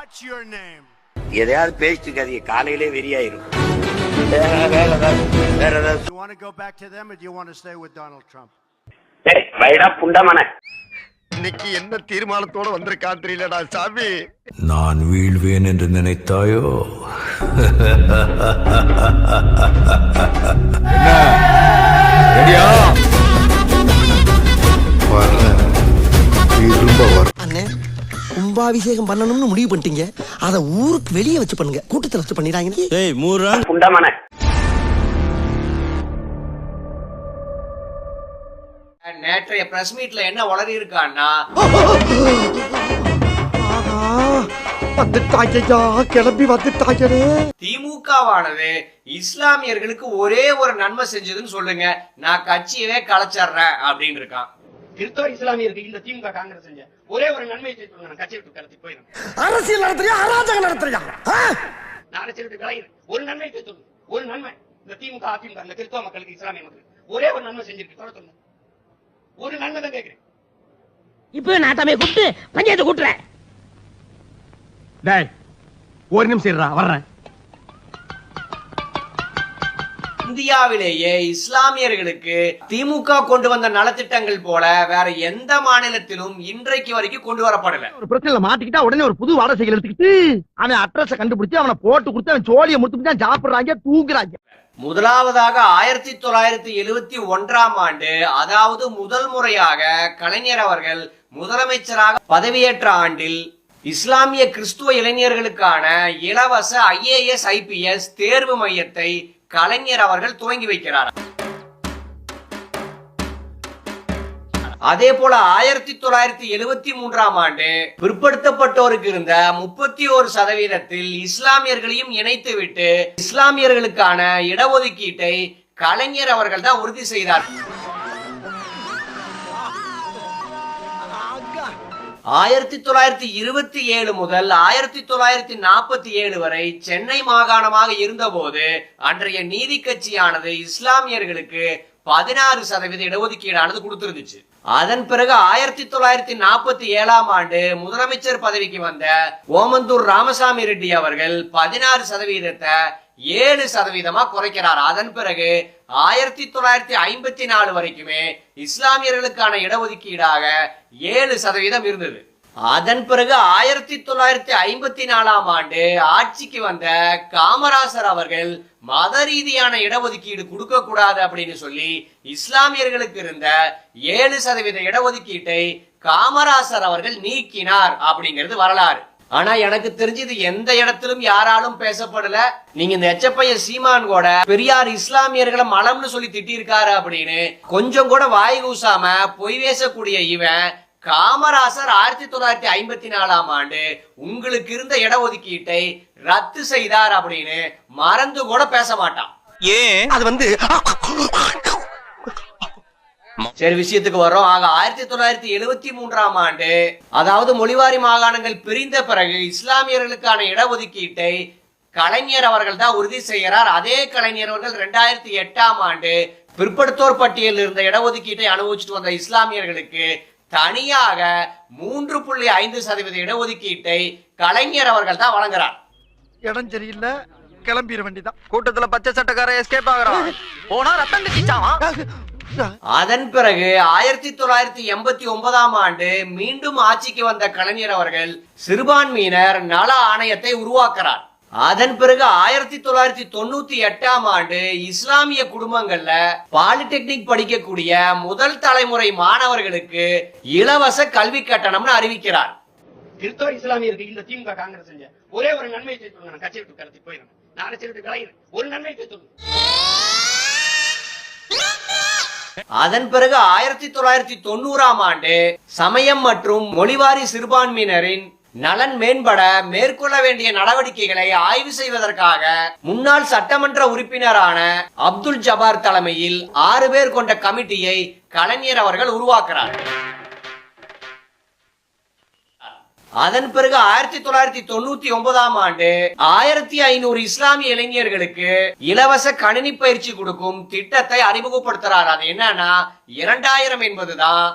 What's your name? எதையாவது பேசிட்டு இருக்காதீங்க. காலையிலே வெறியாயிரும். வேற வேற ஏதாவது வேற ஏதாவது. Do you want to go back to them or do you want to stay with Donald Trump? டேய், வைடா புண்டமன. இன்னைக்கு என்ன தீர்மானத்தோட வந்திருக்கான் தெரியலடா சாமி. நான் வீழ்வேன் என்று நினைத்தாயோ? அண்ணே கும்பாபிஷேகம் பண்ணணும்னு முடிவு பண்ணிட்டீங்க. அத ஊருக்கு வெளியே வச்சு பண்ணுங்க. கூட்டத்துல வச்சு பண்ணிடாங்க புண்டமன நேற்றைய பிரஸ் மீட்ல என்ன உளறி இருக்கான்னா? கிளம்பி வந்துட்டாங்களே திமுகவானது இஸ்லாமியர்களுக்கு ஒரே ஒரு நன்மை செஞ்சதுன்னு சொல்லுங்க. நான் கட்சியவே கலைச்சர்றேன் அப்படின்னு இருக்கான். கிறிஸ்தவ இஸ்லாமியருக்கு இந்த திமுக காங்கிரஸ் செஞ்ச ஒரே ஒரு நன்மை செய்து நான் கட்சியை விட்டு கலத்தி போயிடும். அரசியல் நடத்துறியா? அராஜகம் நடத்துறியா? நான் அரசியல் விட்டு கலைகிறேன் ஒரு நன்மை செய்து ஒரு நன்மை. இந்த திமுக அதிமுக இந்த கிறிஸ்தவ மக்களுக்கு இஸ்லாமிய மக்களுக்கு ஒரே ஒரு நன்மை செஞ்சிருக்கு. சொல்ல சொல்லுங்க. ஒரு நன்மை தான் கேட்கிறேன். இப்ப நாட்டாமே கூப்பிட்டு பஞ்சாயத்து கூட்டுறேன். டேய் ஒரு நிமிஷம் வர்றேன். இந்தியாவிலேயே இஸ்லாமியர்களுக்கு திமுக கொண்டு வந்த நலத்திட்டங்கள் போல வேற எந்த மாநிலத்திலும் இன்றைக்கு வரைக்கும் கொண்டு வரப்படல. ஒரு பிரச்சனைல மாட்டிக்கிட்டா உடனே ஒரு புது வாடகை எடுத்துக்கிட்டு அவன் அட்ரஸ் கண்டுபிடிச்சு அவனை போட்டு கொடுத்து அவன் சோழியை முடிச்சு தான் சாப்பிடுறாங்க தூங்குறாங்க. முதலாவதாக ஆயிரத்தி தொள்ளாயிரத்தி எழுவத்தி ஒன்றாம் ஆண்டு அதாவது முதல் முறையாக கலைஞர் அவர்கள் முதலமைச்சராக பதவியேற்ற ஆண்டில் இஸ்லாமிய கிறிஸ்துவ இளைஞர்களுக்கான இலவச ஐஏஎஸ் ஐபிஎஸ் தேர்வு மையத்தை கலைஞர் அவர்கள் துவங்கி வைக்கிறார். அதே போல ஆயிரத்தி தொள்ளாயிரத்தி எழுவத்தி மூன்றாம் ஆண்டு பிற்படுத்தப்பட்டோருக்கு இருந்த முப்பத்தி ஒரு சதவீதத்தில் இஸ்லாமியர்களையும் இணைத்துவிட்டு இஸ்லாமியர்களுக்கான இடஒதுக்கீட்டை கலைஞர் அவர்கள் தான் உறுதி செய்தார். ஆயிரத்தி தொள்ளாயிரத்தி இருபத்தி ஏழு முதல் ஆயிரத்தி தொள்ளாயிரத்தி நாற்பத்தி ஏழு வரை சென்னை மாகாணமாக இருந்தபோது அன்றைய நீதி கட்சியானது இஸ்லாமியர்களுக்கு பதினாறு சதவீத இடஒதுக்கீடானது கொடுத்திருந்துச்சு. அதன் பிறகு ஆயிரத்தி தொள்ளாயிரத்தி நாற்பத்தி ஏழாம் ஆண்டு முதலமைச்சர் பதவிக்கு வந்த ஓமந்தூர் ராமசாமி ரெட்டி அவர்கள் பதினாறு சதவீதத்தை ஏழு சதவீதமா குறைக்கிறார். அதன் பிறகு ஆயிரத்தி தொள்ளாயிரத்தி ஐம்பத்தி நாலு வரைக்குமே இஸ்லாமியர்களுக்கான இடஒதுக்கீடாக ஏழு சதவீதம் இருந்தது. அதன் பிறகு ஆயிரத்தி தொள்ளாயிரத்தி ஐம்பத்தி நாலாம் ஆண்டு ஆட்சிக்கு வந்த காமராசர் அவர்கள் மத ரீதியான இடஒதுக்கீடு கொடுக்க கூடாது அப்படின்னு சொல்லி இஸ்லாமியர்களுக்கு இருந்த ஏழு சதவீத இடஒதுக்கீட்டை காமராசர் அவர்கள் நீக்கினார் அப்படிங்கிறது வரலாறு. ஆனா எனக்கு தெரிஞ்சது எந்த இடத்திலும் யாராலும் பேசப்படல. நீங்க இந்த எச்சப்பைய சீமான் கூட பெரியார் இஸ்லாமியர்களை மலம்னு சொல்லி திட்டிருக்காரு அப்படின்னு கொஞ்சம் கூட வாய் கூசாம பொய் பேசக்கூடிய இவன் காமராசர் ஆயிரத்தி தொள்ளாயிரத்தி ஐம்பத்தி நாலாம் ஆண்டு உங்களுக்கு இருந்த இடஒதுக்கீட்டை ரத்து செய்தார் அப்படின்னு மறந்து கூட பேச மாட்டான். அது வந்து சரி விஷயத்துக்கு வரோம். ஆக ஆயிரத்தி தொள்ளாயிரத்தி எழுவத்தி மூன்றாம் ஆண்டு அதாவது மொழிவாரி மாகாணங்கள் பிரிந்த பிறகு இஸ்லாமியர்களுக்கான இடஒதுக்கீட்டை கலைஞர் அவர்கள் தான் உறுதி செய்கிறார். அதே கலைஞர் அவர்கள் ரெண்டாயிரத்தி எட்டாம் ஆண்டு பிற்படுத்தோர் பட்டியலில் இருந்த இடஒதுக்கீட்டை அனுபவிச்சுட்டு வந்த இஸ்லாமியர்களுக்கு தனியாக மூன்று புள்ளி ஐந்து சதவீத இடஒதுக்கீட்டை கலைஞர் அவர்கள் தான் வழங்குறார். இடம் சரியில்லை கிளம்பிட வேண்டிதான் கூட்டத்துல பச்சை சட்டக்கார எஸ்கேப் ஆகுறான். போனா ரத்தம் கட்டிச்சாவான் அதன் பிறகு ஆயிரத்தி தொள்ளாயிரத்தி எண்பத்தி ஒன்பதாம் ஆண்டு மீண்டும் ஆட்சிக்கு வந்த கலைஞர் அவர்கள் சிறுபான்மையினர் நல ஆணையத்தை உருவாக்குறார். அதன் பிறகு ஆயிரத்தி தொள்ளாயிரத்தி தொண்ணூத்தி எட்டாம் ஆண்டு இஸ்லாமிய குடும்பங்கள்ல பாலிடெக்னிக் படிக்கக்கூடிய முதல் தலைமுறை மாணவர்களுக்கு இலவச கல்வி கட்டணம்னு அறிவிக்கிறார். கிறிஸ்தவ இஸ்லாமியருக்கு இந்த திமுக காங்கிரஸ் ஒரே ஒரு நன்மை செய்து கட்சி விட்டு கலத்தி போயிடும் நான் அரசியல் ஒரு நன்மை செய்து அதன் பிறகு ஆயிரத்தி தொள்ளாயிரத்தி தொண்ணூறாம் ஆண்டு சமயம் மற்றும் மொழிவாரி சிறுபான்மையினரின் நலன் மேம்பட மேற்கொள்ள வேண்டிய நடவடிக்கைகளை ஆய்வு செய்வதற்காக முன்னாள் சட்டமன்ற உறுப்பினரான அப்துல் ஜபார் தலைமையில் ஆறு பேர் கொண்ட கமிட்டியை கலைஞர் அவர்கள் உருவாக்குறார். அதன் பிறகு ஆயிரத்தி தொள்ளாயிரத்தி தொண்ணூத்தி ஒன்பதாம் ஆண்டு ஆயிரத்தி ஐநூறு இஸ்லாமிய இளைஞர்களுக்கு இலவச கணினி பயிற்சி கொடுக்கும் திட்டத்தை அறிமுகப்படுத்துறார். அது என்னன்னா இரண்டாயிரம் என்பதுதான்.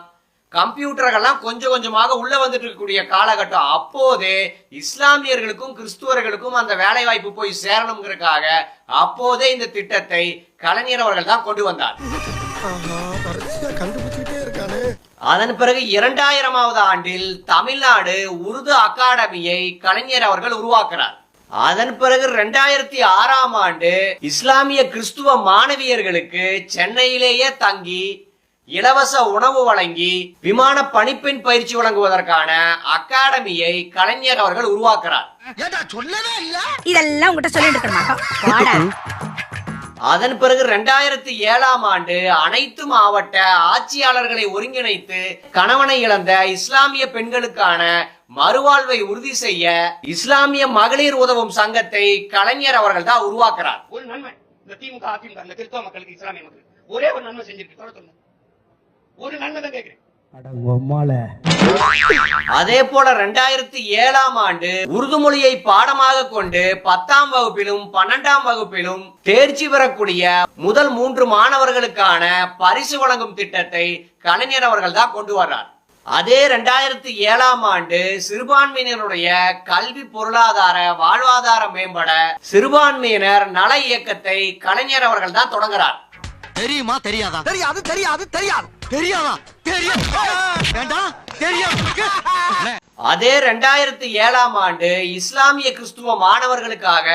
கம்ப்யூட்டர்கள்லாம் கொஞ்சம் கொஞ்சமாக உள்ள வந்துட்டு இருக்கக்கூடிய காலகட்டம். அப்போதே இஸ்லாமியர்களுக்கும் கிறிஸ்துவர்களுக்கும் அந்த வேலை வாய்ப்பு போய் சேரணுங்கிறதுக்காக அப்போதே இந்த திட்டத்தை கலைஞர் அவர்கள் தான் கொண்டு வந்தார். அதன் பிறகு இரண்டாயிரமாவது ஆண்டில் தமிழ்நாடு உருது அகாடமியை கலைஞர் அவர்கள் உருவாக்குறார். அதன் பிறகு ரெண்டாயிரத்தி ஆறாம் ஆண்டு இஸ்லாமிய கிறிஸ்துவ மாணவியர்களுக்கு சென்னையிலேயே தங்கி இலவச உணவு வழங்கி விமான பணிப்பெண் பயிற்சி வழங்குவதற்கான அகாடமியை கலைஞர் அவர்கள் உருவாக்குறார். ஏடா சொல்லவே இல்ல? இதெல்லாம் உங்ககிட்ட சொல்லிட்டு இருக்க மாட்டோம் வாடா. அதன் பிறகு ரெண்டாயிரத்தி ஏழாம் ஆண்டு அனைத்து மாவட்ட ஆட்சியாளர்களை ஒருங்கிணைத்து கணவனை இழந்த இஸ்லாமிய பெண்களுக்கான மறுவாழ்வை உறுதி செய்ய இஸ்லாமிய மகளிர் உதவும் சங்கத்தை கலைஞர் அவர்கள் தான் உருவாக்குறார். ஒரு நன்மை. இந்த திமுக அதிமுக மக்களுக்கு இஸ்லாமிய மக்களுக்கு. ஒரே ஒரு நன்மை செஞ்சிருக்கு. ஒரு நன்மை தான் கேட்கிறேன். அதே போல ரெண்டாயிரத்தி ஏழாம் ஆண்டு உருது மொழியை பாடமாக கொண்டு பத்தாம் வகுப்பிலும் பன்னெண்டாம் வகுப்பிலும் தேர்ச்சி பெறக்கூடிய முதல் மூன்று மாணவர்களுக்கான பரிசு வழங்கும் திட்டத்தை கலைஞர் அவர்கள் தான் கொண்டு வர்றார். அதே ரெண்டாயிரத்தி ஏழாம் ஆண்டு சிறுபான்மையினருடைய கல்வி பொருளாதார வாழ்வாதார மேம்பட சிறுபான்மையினர் நல இயக்கத்தை கலைஞர் அவர்கள் தான் தொடங்குறார். தெரியுமா? தெரியாதா? தெரியாது தெரியாது தெரியாது. தெரியாதா தெரியும் வேண்டாம் தெரியும் அதே ரெண்டாயிரத்தி ஏழாம் ஆண்டு இஸ்லாமிய கிறிஸ்துவ மாணவர்களுக்காக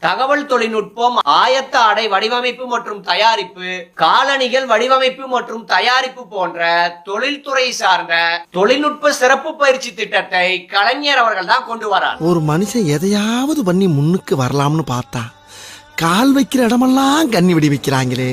தகவல் தொழில்நுட்பம் ஆயத்த ஆடை வடிவமைப்பு மற்றும் தயாரிப்பு காலணிகள் வடிவமைப்பு மற்றும் தயாரிப்பு போன்ற தொழில்துறை சார்ந்த தொழில்நுட்ப சிறப்பு பயிற்சி திட்டத்தை கலைஞர் அவர்கள் தான் கொண்டு வரார். ஒரு மனுஷன் எதையாவது பண்ணி முன்னுக்கு வரலாம்னு பார்த்தா கால் வைக்கிற இடமெல்லாம் கண்ணி வெடி வைக்கிறாங்களே.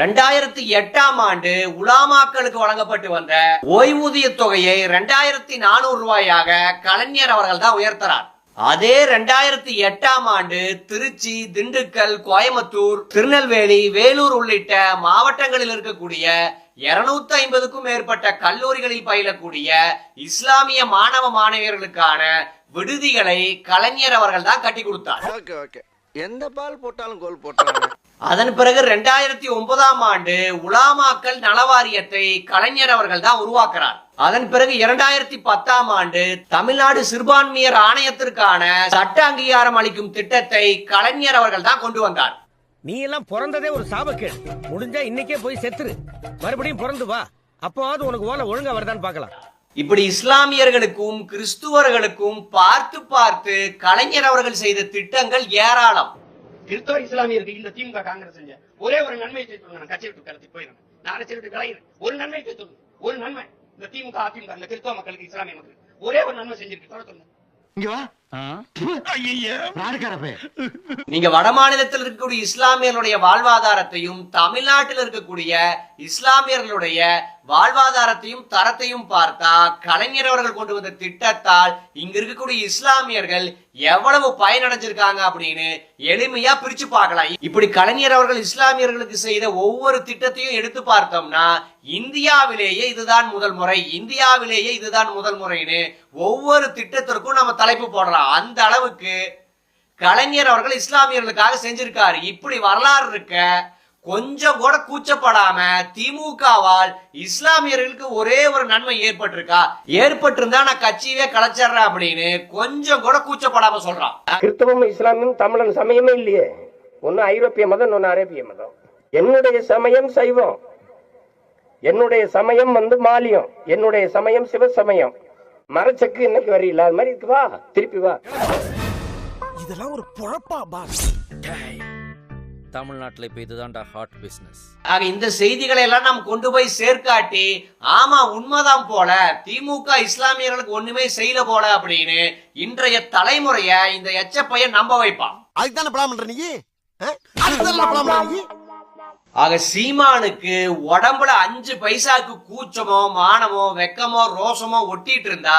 ரெண்டாயிரத்தி எட்டாம் ஆண்டு உலாமாக்களுக்கு வழங்கப்பட்டு வந்த ஓய்வூதிய தொகையை ரெண்டாயிரத்தி நானூறு ரூபாயாக கலைஞர் அவர்கள் தான் உயர்த்தறார். அதே ரெண்டாயிரத்தி எட்டாம் ஆண்டு திருச்சி திண்டுக்கல் கோயம்புத்தூர் திருநெல்வேலி வேலூர் உள்ளிட்ட மாவட்டங்களில் இருக்கக்கூடிய இருநூத்தி ஐம்பதுக்கும் மேற்பட்ட கல்லூரிகளில் பயிலக்கூடிய இஸ்லாமிய மாணவ மாணவியர்களுக்கான விடுதிகளை கலைஞர் அவர்கள் தான் கட்டி கொடுத்தார். எந்த பால் போட்டாலும் கோல் போட்டாங்க. அதன் பிறகு ரெண்டாயிரத்தி ஒன்பதாம் ஆண்டு உலாமாக்கல் நலவாரியத்தை கலைஞர் அவர்கள் தான் உருவாக்குறார். அதன் பிறகு இரண்டாயிரத்தி பத்தாம் ஆண்டு தமிழ்நாடு சிறுபான்மையர் ஆணையத்திற்கான சட்ட அங்கீகாரம் அளிக்கும் திட்டத்தை கலைஞர் அவர்கள் தான் கொண்டு வந்தார். நீ எல்லாம் பிறந்ததே ஒரு சாபக்கேடு. முடிஞ்சா இன்னைக்கே போய் செத்துரு. மறுபடியும் பிறந்து வா. அப்போவாவது உனக்கு ஓலை ஒழுங்கா வருதான்னு பார்க்கலாம். இப்படி இஸ்லாமியர்களுக்கும் கிறிஸ்துவர்களுக்கும் பார்த்து பார்த்து கலைஞர் அவர்கள் செய்த திட்டங்கள் ஏராளம். கிறிஸ்தவ இஸ்லாமியருக்கு இந்த திமுக காங்கிரஸ் செஞ்ச ஒரே ஒரு நன்மை செய்து சொல்லுங்க நான் கட்சி விட்டு கலத்தி போயிடுறேன் நான் அரசியல் விட்டு கலைகிறேன் ஒரு நன்மை செய்து சொல்லுங்க ஒரு நன்மை. இந்த திமுக அதிமுக இந்த கிறிஸ்தவ மக்களுக்கு இஸ்லாமிய மக்களுக்கு. ஒரே ஒரு நன்மை செஞ்சிருக்கு. சொல்ல சொல்லுங்க. நீங்க வட மாநிலத்தில் இருக்கக்கூடிய இஸ்லாமியர்களுடைய வாழ்வாதாரத்தையும் தமிழ்நாட்டில் இருக்கக்கூடிய இஸ்லாமியர்களுடைய வாழ்வாதாரத்தையும் தரத்தையும் பார்த்தா கலைஞர் அவர்கள் கொண்டு வந்த திட்டத்தால் இங்க இருக்கக்கூடிய இஸ்லாமியர்கள் எவ்வளவு பயனடைஞ்சிருக்காங்க அப்படின்னு எளிமையா பிரிச்சு பார்க்கலாம். இப்படி கலைஞர் அவர்கள் இஸ்லாமியர்களுக்கு செய்த ஒவ்வொரு திட்டத்தையும் எடுத்து பார்த்தோம்னா இந்தியாவிலேயே இதுதான் முதல் முறை இந்தியாவிலேயே இதுதான் முதல் முறைன்னு ஒவ்வொரு திட்டத்திற்கும் நம்ம தலைப்பு போடலாம். அந்த அளவுக்கு கலைஞர் அவர்கள் இஸ்லாமியர்களுக்காக செஞ்சிருக்காரு. இப்படி வரலாறு இருக்க கொஞ்சம் கூட கூச்சப்படாம திமுகவால் இஸ்லாமியர்களுக்கு ஒரே ஒரு நன்மை ஏற்பட்டிருக்கா? ஏற்பட்டிருந்தா நான் கட்சியவே கலைச்சிடுறேன் அப்படின்னு கொஞ்சம் கூட கூச்சப்படாம சொல்றான். கிறிஸ்தவம் இஸ்லாமும் தமிழன் சமயமே இல்லையே. ஒன்னு ஐரோப்பிய மதம் ஒன்னு அரேபிய மதம். என்னுடைய சமயம் சைவம். என்னுடைய சமயம் வந்து மாலியம். என்னுடைய சமயம் சிவசமயம் மரச்சக்கு இன்னைக்கு வரையில அது மாதிரி இருக்கு. வா திருப்பி வா. இதெல்லாம் ஒரு பொழப்பா பாஸ். தமிழ்நாட்டுல இப்ப இதுதான்டா ஹாட் பிசினஸ் ஆக இந்த செய்திகளை எல்லாம் நாம் கொண்டு போய் சேர்க்காட்டி ஆமா உண்மைதான் போல திமுக இஸ்லாமியர்களுக்கு ஒண்ணுமே செய்யல போல அப்படின்னு இன்றைய தலைமுறைய இந்த எச்ச பையன் நம்ப வைப்பான். அதுக்கு தானே படம் பண்ற நீ? அதுக்கு தானே படம் பண்ற நீ? ஆக சீமானுக்கு உடம்புல அஞ்சு பைசாக்கு கூச்சமோ மானமோ வெக்கமோ ரோசமோ ஒட்டிட்டு இருந்தா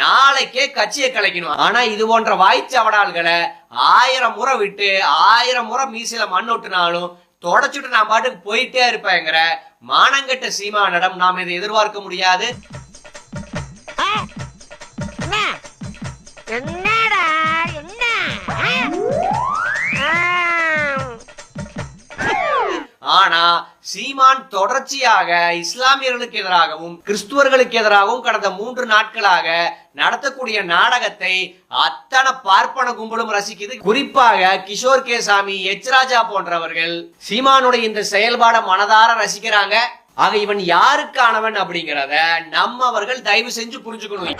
நாளைக்கே கட்சியை கலைக்கணும். ஆனா இது போன்ற வாய்ச்சவடால்களை ஆயிரம் முறை விட்டு ஆயிரம் முறை மீசையில மண் ஒட்டுனாலும் தொடச்சுட்டு நான் பாட்டுக்கு போயிட்டே இருப்பேங்கிற மானங்கட்ட சீமானிடம் நாம் இதை எதிர்பார்க்க முடியாது. சீமான் தொடர்ச்சியாக இஸ்லாமியர்களுக்கு எதிராகவும் கிறிஸ்துவர்களுக்கு எதிராகவும் கடந்த மூன்று நாட்களாக நடத்தக்கூடிய நாடகத்தை அத்தனை பார்ப்பன கும்பலும் ரசிக்குது. குறிப்பாக கிஷோர் கே சாமி எச் ராஜா போன்றவர்கள் சீமானுடைய இந்த செயல்பாட மனதார ரசிக்கிறாங்க. ஆக இவன் யாருக்கானவன் அப்படிங்கறத நம்மவர்கள் தயவு செஞ்சு புரிஞ்சுக்கணும்.